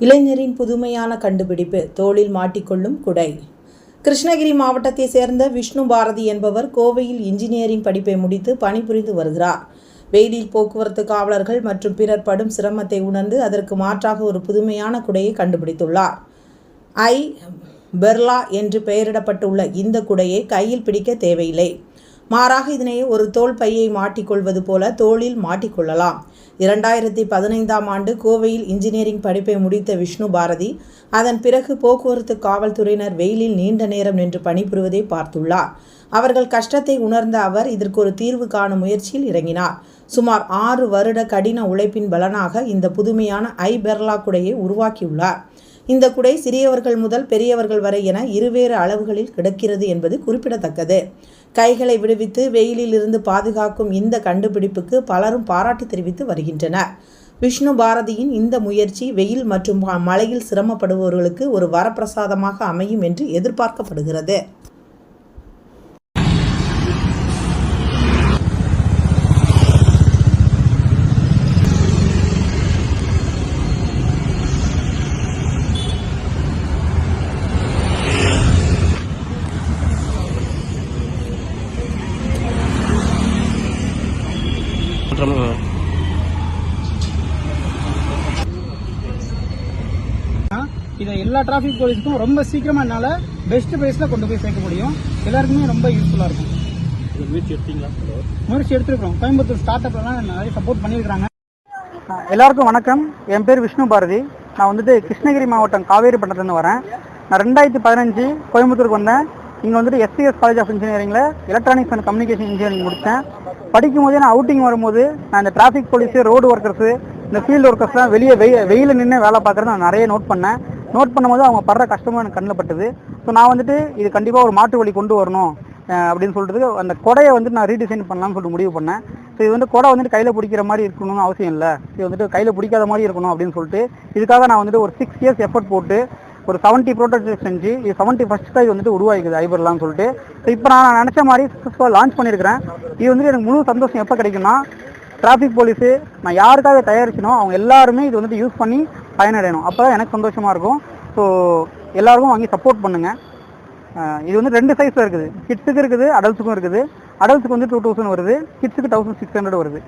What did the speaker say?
இளைஞரின் புதுமையான கண்டுபிடிப்பு தோளில் மாட்டிக்கொள்ளும் குடை. கிருஷ்ணகிரி மாவட்டத்தை சேர்ந்த விஷ்ணு பாரதி என்பவர் கோவையில் இன்ஜினியரிங் படிப்பை முடித்து பணிபுரிந்து வருகிறார். வெயிலில் போக்குவரத்து காவலர்கள் மற்றும் பிறர் படும் சிரமத்தை உணர்ந்து அதற்கு மாற்றாக ஒரு புதுமையான குடையை கண்டுபிடித்துள்ளார். ஐ. பெர்லா என்று பெயரிடப்பட்டுள்ள இந்த குடையை கையில் பிடிக்க தேவையில்லை. மாறாக இதனை ஒரு தோல் பையை மாட்டிக்கொள்வது போல தோளில் மாட்டிக்கொள்ளலாம். இரண்டாயிரத்தி பதினைந்தாம் ஆண்டு கோவையில் இன்ஜினியரிங் படிப்பை முடித்த விஷ்ணு பாரதி அதன் பிறகு போக்குவரத்து காவல்துறையினர் வெயிலில் நீண்ட நேரம் நின்று பணிபுரிவதை பார்த்துள்ளார். அவர்கள் கஷ்டத்தை உணர்ந்த அவர் இதற்கு ஒரு தீர்வு காணும் முயற்சியில் இறங்கினார். சுமார் ஆறு வருட கடின உழைப்பின் பலனாக இந்த புதுமையான ஐ பெர்லா குடையை உருவாக்கியுள்ளார். இந்த குடை சிறியவர்கள் முதல் பெரியவர்கள் வரை என இருவேறு அளவுகளில் கிடக்கிறது என்பது குறிப்பிடத்தக்கது. கைகளை விடுவித்து வெயிலில் இருந்து பாதுகாக்கும் இந்த கண்டுபிடிப்புக்கு பலரும் பாராட்டு தெரிவித்து வருகின்றனர். விஷ்ணு பாரதியின் இந்த முயற்சி வெயில் மற்றும் மழையில் சிரமப்படுபவர்களுக்கு ஒரு வரப்பிரசாதமாக அமையும் என்று எதிர்பார்க்கப்படுகிறது மற்றும் இதை எல்லா டிராஃபிக் போலீஸுக்கும் ரொம்ப சீக்கிரமா என்னால பெஸ்ட் பிரைஸ்ல கொண்டு போய் சேர்க்க முடியும். எல்லாருக்குமே ரொம்ப யூஸ்ஃபுல்லா இருக்கும். முயற்சி எடுத்தீங்களா? முயற்சி எடுத்திருக்கிறோம். கோயம்புத்தூர் ஸ்டார்ட் அப்லாம் நிறைய சப்போர்ட் பண்ணியிருக்காங்க எல்லாருக்கும் வணக்கம். என் பேர் விஷ்ணு பாரதி. நான் வந்துட்டு கிருஷ்ணகிரி மாவட்டம் காவேரிப்பட்டினத்துலேருந்து வரேன். நான் ரெண்டாயிரத்தி பதினஞ்சு கோயம்புத்தூருக்கு வந்தேன். இங்கே வந்துட்டு எஸ்சிஎஸ் காலேஜ் ஆஃப் இன்ஜினியரிங்கில் எலக்ட்ரானிக்ஸ் அண்ட் கம்யூனிகேஷன் இன்ஜினியரிங் முடித்தேன். படிக்கும் போதே நான் அவுட்டிங் வரும்போது நான் இந்த டிராஃபிக் போலீஸு ரோடு ஒர்க்கர்ஸு இந்த ஃபீல்டு ஒர்க்கர்ஸ்லாம் வெளியே வெய் வெயில நின்று வேலை பார்க்குறத நான் நிறைய நோட் பண்ணேன். நோட் பண்ணும்போது அவங்க படுற கஷ்டமும் எனக்கு கண்ணில் பட்டது. ஸோ நான் வந்துட்டு இது கண்டிப்பாக ஒரு மாற்று வழி கொண்டு வரணும் அப்படின்னு சொல்லிட்டு அந்த கொடையை வந்து நான் ரீடிசைன் பண்ணலாம்னு சொல்லிட்டு முடிவு பண்ணேன். ஸோ இது வந்து கொடை வந்துட்டு கையில் பிடிக்கிற மாதிரி இருக்கணும்னு அவசியம் இல்லை. இது வந்துட்டு கையில் பிடிக்காத மாதிரி இருக்கணும் அப்படின்னு சொல்லிட்டு இதுக்காக நான் வந்துட்டு ஒரு சிக்ஸ் இயர்ஸ் எஃபர்ட் போட்டு ஒரு செவன்ட்டி ப்ரோட்டோடைப் செஞ்சு இது செவன்ட்டி ஃபஸ்ட் தான் வந்துட்டு உருவாக்குது ஐபர்லாம்னு சொல்லிட்டு. ஸோ இப்போ நான் நினச்ச மாதிரி சக்ஸஸ்ஃபுல்லாக லான்ச் பண்ணியிருக்கிறேன். இது வந்துட்டு எனக்கு முழு சந்தோஷம் எப்போ கிடைக்கும்னா டிராஃபிக் போலீஸு நான் யாருக்காக தயாரிச்சனோ அவங்க எல்லாருமே இது வந்துட்டு யூஸ் பண்ணி பயனடையணும். அப்போ தான் எனக்கு சந்தோஷமாக இருக்கும். ஸோ எல்லாருக்கும் வாங்கி சப்போர்ட் பண்ணுங்கள் இது வந்து ரெண்டு சைஸில் இருக்குது. கிட்ஸுக்கு இருக்குது அடல்ட்ஸுக்கும் இருக்குது. அடல்ட்ஸுக்கு வந்து டூ தௌசண்ட் வருது. கிட்ஸுக்கு தௌசண்ட் சிக்ஸ் ஹண்ட்ரட் வருது.